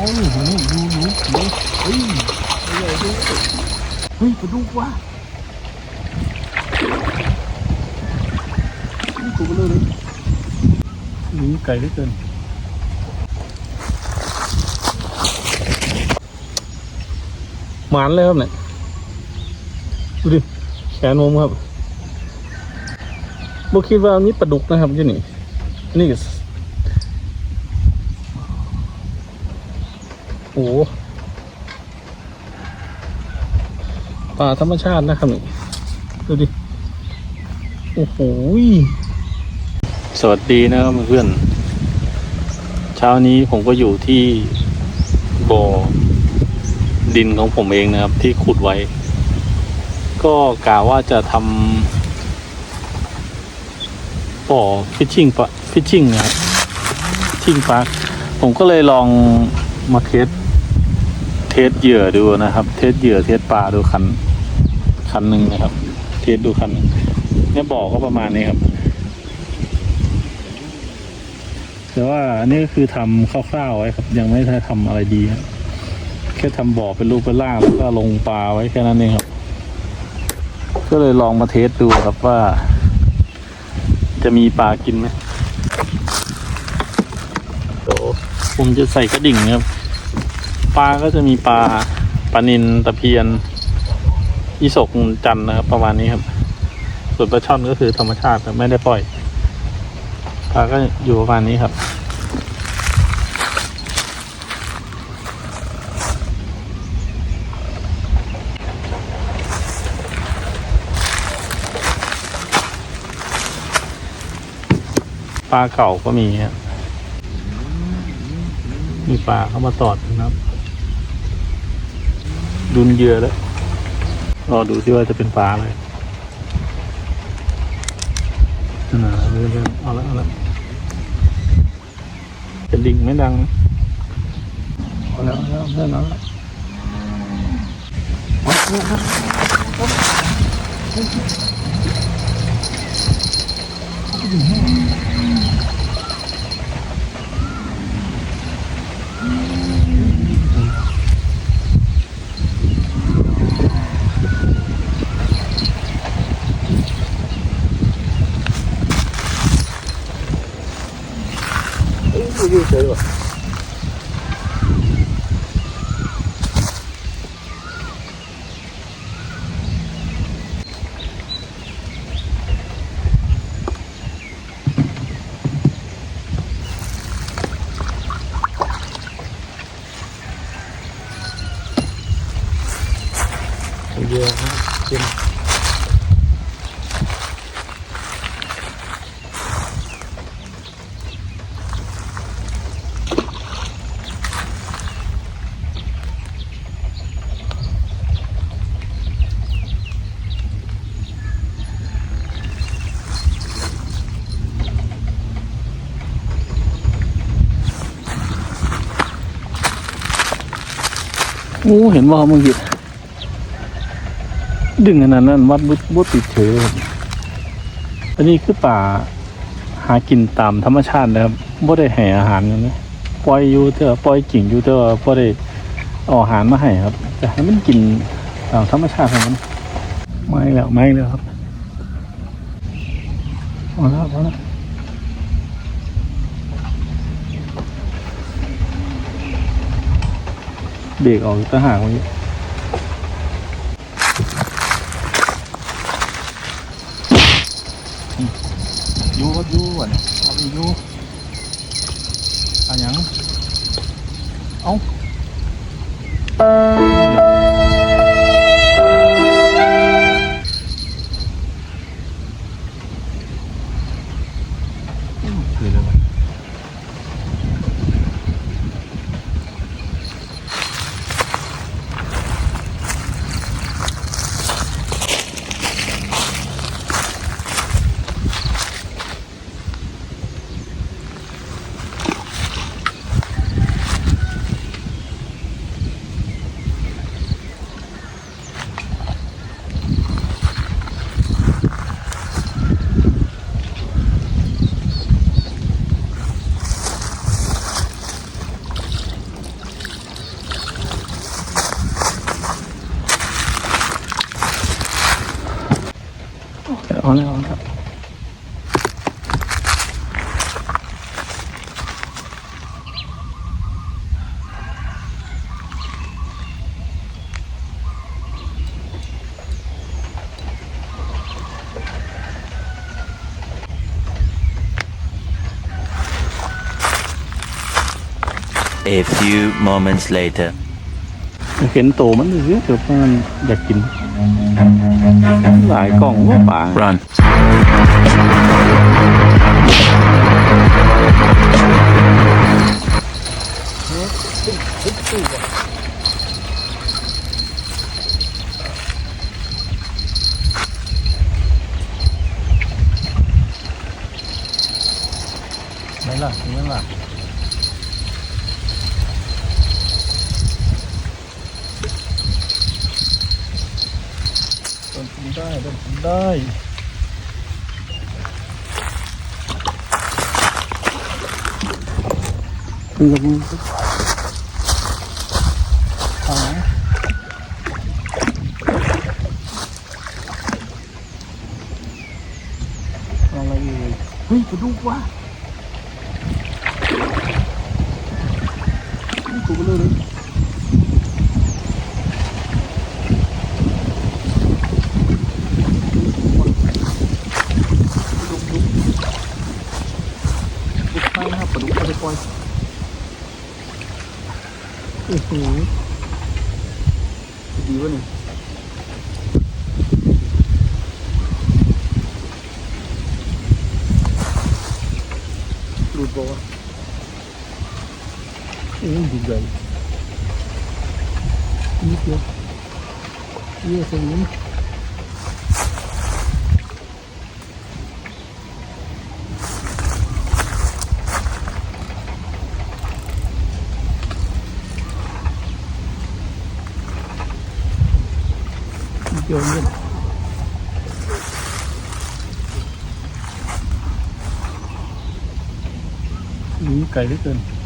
เอาหนูหนูหนูหนูหนูเฮ้ยเฮ้ยเฮ้ยเฮ้ยปลาดุกว่ะนี่ตัวเบลอเลยนี่ไกลเหลือเกินหมานเลยครับเนี่ยดูดิแขนผมครับบคิดว่ามีปลาดุกนะครับที่นี่นี่ก็โอ้โห ป่าธรรมชาตินะครับนี่ ดูดิ โอ้โหสวัสดีนะครับเพื่อน เช้านี้ผมก็อยู่ที่บ่อดินของผมเองนะครับ ที่ขุดไว้ ก็กะว่าจะทำบ่อฟิชชิ่งปะฟิชชิ่งนะครับ ชิ่งปลาผมก็เลยลองมาเทส เทสเหยื่อดูนะครับ เทสเหยื่อเทสปลาดูคันคันหนึ่งนะครับ เทสดูคันเนี่ยบ่อก็ประมาณนี้ครับ แต่ว่าอันนี้ก็คือทำคร่าวๆไว้ครับ ยังไม่ได้ทำอะไรดีครับแค่ทำบ่อเป็นรูปเป็นร่างแล้วก็ลงปลาไว้แค่นั้นเองครับ ก็เลยลองมาเทสดูครับว่า จะมีปลากินไหมผมจะใส่กระดิ่งครับ ลาก็จะมีปลาปลานินตะเพียนอีสกจันนะครับ ประมาณนี้ครับ ส่วนปลาช่อนก็คือธรรมชาติครับไม่ได้ปล่อยปลาก็อยู่ประมาณนี้ครับปลาเก่าก็มีครับมีปลาเข้ามาตอดนะครับ ดุนเยื่อแล้วรอดูซิว่าจะเป็นปลาอะไรน่าเรื่อยๆเอาละเอาละจะดิ่งไม่ดังนะเอาแล้วเอาแล้วเพื่อนเอาแล้วอยู่เฉยว่ะเยอะครับ กินโอ้เห็นว่ามื่อกี้ ดึงขนาดนั้นวัดบุบติดเฉยอันนี้คือป่าหากินตามธรรมชาตินะครับบ่ได้ให้อาหารนะปล่อยอยู่เถอะปล่อยกิ่งอยู่เถอะบ่ได้เอาอาหารมาให้ครับ แต่ให้มันกินตามธรรมชาติของมันไม่แล้วไม่แล้วครับพอแล้วพอแล้วเบรกออกตะหางวันนี้ ยู ก็ยูอะเนี่ยเอาไปยูเอาหยังเอาคือเลยวะ เอาแล้วเอาแล้วเห็นโตมันเยอะเกือบมันอยากกิน หลาย กล่องว่าป่า Run. ไม่ล่ะ ไดนกินได้โดนกินได้คือกับมือเอาไหมเอะไรอยู่เฮ้ยกระดูกว่ะกูก็รู้เลยดุกดุกดุกไปนะครับ ปลาดุกเอาไปปล่อ โอ้โหดีวะเนี่ยหลุดบอกว่าโอ้ยดูใหญ่นิดเดียวเยี่ยสนิมนิดเดียวเนี่ยหนีไก่ได้เกิน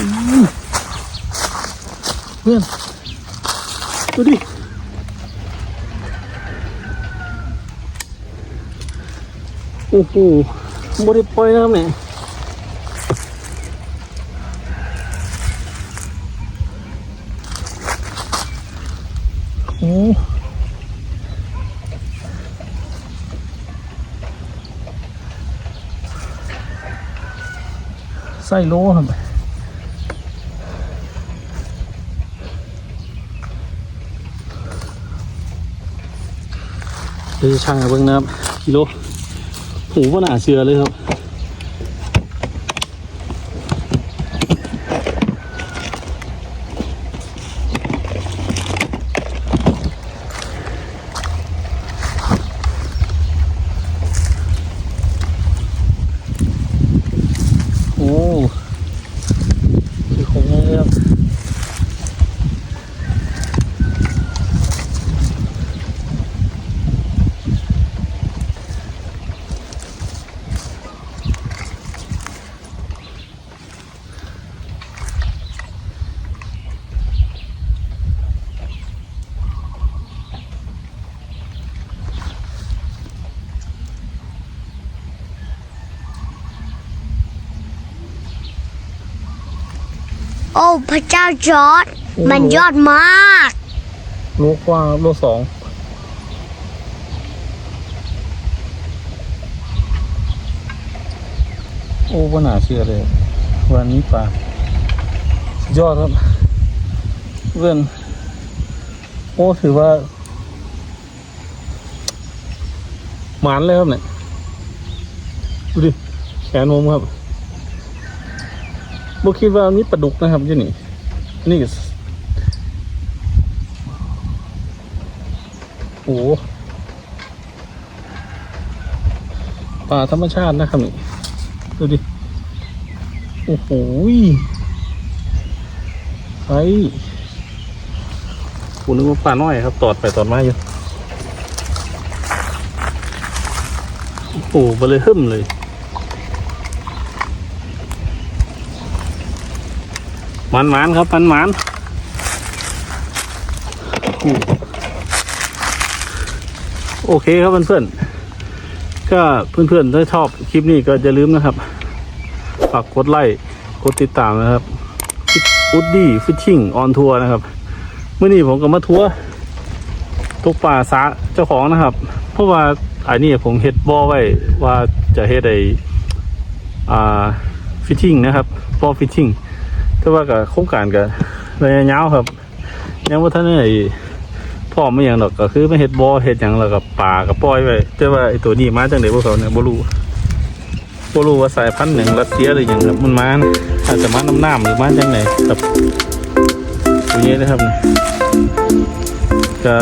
เพื่อนดูดิโอ้โหบริปอยนะครับเนี่ยโอ้ไส้โลครับเดี๋ยวจะ ช่างเบิ้งนะครับกิโลหูว่าหนาเสือเลยครับ โอ้พระเจ้าจอร์ดโอ้ มันยอดมาก โลกว้างโลสองโอ้ว่าหนาเชื่อเลย วันนี้ปลาสุดยอดครับเพื่อนโอ้ถือว่าหมานเลยครับเนี่ย ดูดิแขนผมครับ บุคิดว่ามีปลาดุกนะครับที่นี่นี่โอ้ป่าธรรมชาตินะครับนี่ดูดิ โอ้โหไอ้คุณนึกว่าปลาน้อยครับ ตอดไปตอดมาอยู่ โอ้โหเบลเลยหึ่มเลย มันมันครับมันมันโอเคครับเพื่อนๆก็เพื่อนๆถ้าชอบคลิปนี้ก็อย่าลืมนะครับฝากกดไลค์กดติดตามนะครับอุดดี้ฟิชชิ่งออนทัวร์นะครับเมื่อนี้ผมก็มาทัวร์ตกป่าสาเจ้าของนะครับ เพราะว่าไอันนี้ผมเฮ็ดบ่อไว้ว่าจะเฮ็ดไออ่าฟิชชิ่งนะครับบ่อฟิชชิ่ง แต่ว่ากับโครงการกับระยะยาวครับ ยังว่าท่านไอ้พ่อไม่อย่างดอกก็คือไม่เฮ็ดบ่อเฮ็ดอย่างแล้วกับป่ากับปล่อยไว้แต่ว่าไอ้ตัวนี้มาจากไหนพวกเขาเนี่ยบ่รู้บ่รู้ว่าสายพันธุ์หนึ่งรัสเซียหรือหยังครับมันมานะอาจจะมาน้ำน้ำหรือมาจากไหนครับอย่างนี้นะครับก็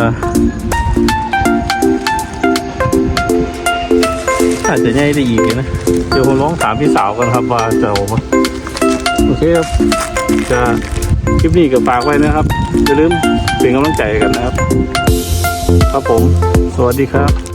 อาจจะใหญ่ได้อีกนะ เดี๋ยวผมลองถามพี่สาวกันครับว่าจะเอา เคครับจะคลิปนี้ก็ฝากไว้นะครับอย่าลืมเป็นกำลังใจกันนะครับ ครับผม สวัสดีครับ